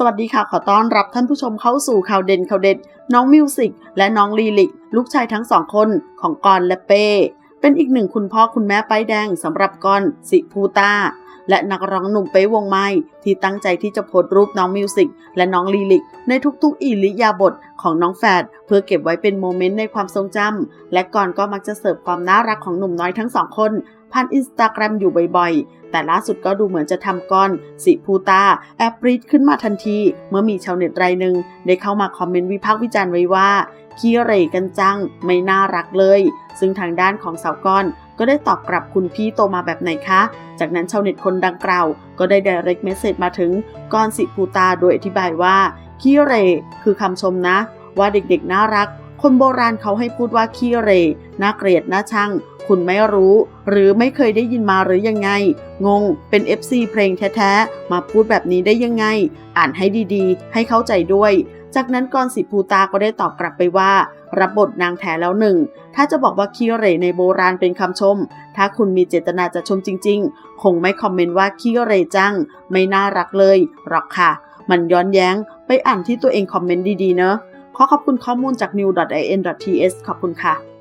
สวัสดีค่ะ ขอต้อนรับท่านผู้ชมเข้าสู่ข่าวเด่นข่าวเด็ด น้องมิวสิกและน้องลีลิก ลูกชายทั้งสองคนของกอนและเป้ เป็นอีกหนึ่งคุณพ่อคุณแม่ป้ายแดงสำหรับกอนสิภูตาและนักร้องหนุ่มเป้วงไม้ที่ตั้งใจที่จะโพสรูปน้องมิวสิกและน้องลีลิก ในทุกๆอิริยาบถของน้องแฝดเพื่อเก็บไว้เป็นโมเมนต์ในความทรงจำและก่อนก็มักจะเสิร์ฟความน่ารักของหนุ่มน้อยทั้งสองคน ผ่านอินสตาแกรมอยู่บ่อยๆ แต่ล่าสุดก็ดูเหมือนจะทำก้อน สิภูตาแอบปรีดขึ้นมาทันที เมื่อมีชาวเน็ตรายหนึ่งได้เข้ามาคอมเมนต์วิพากษ์วิจารณ์ไว้ว่าขี้เหร่กันจัง ไม่น่ารักเลย ซึ่งทางด้านของสาวก้อนก็ได้ตอบกลับคุณพี่โตมาแบบไหนคะ จากนั้นชาวเน็ตคนดังกล่าว ก็ได้ direct message มาถึงก้อนสิภูตาโดยอธิบายว่าขี้เหร่คือคำชมนะ ว่าเด็กๆน่ารัก คนโบราณเขาให้พูดว่าขี้เร่น่าเกลียดน่าชังคุณไม่รู้ หรือไม่เคยได้ยินมาหรือยังไง งงเป็น FC เพลงแท้ๆ มาพูดแบบนี้ได้ยังไง อ่านให้ดีๆ ให้เข้าใจด้วย จากนั้นกรสิภูตาก็ได้ตอบกลับไปว่า รับบทนางแท้แล้วหนึ่ง ถ้าจะบอกว่าขี้เร่ในโบราณเป็นคำชม ถ้าคุณมีเจตนาจะชมจริงๆ คงไม่คอมเมนต์ว่าขี้เร่จัง ไม่น่ารักเลยหรอกค่ะ มันย้อนแย้งไปอ่านที่ตัวเองคอมเมนต์ดีๆ เนอะ ขอขอบคุณข้อมูลจาก new.in.ts ขอบคุณค่ะ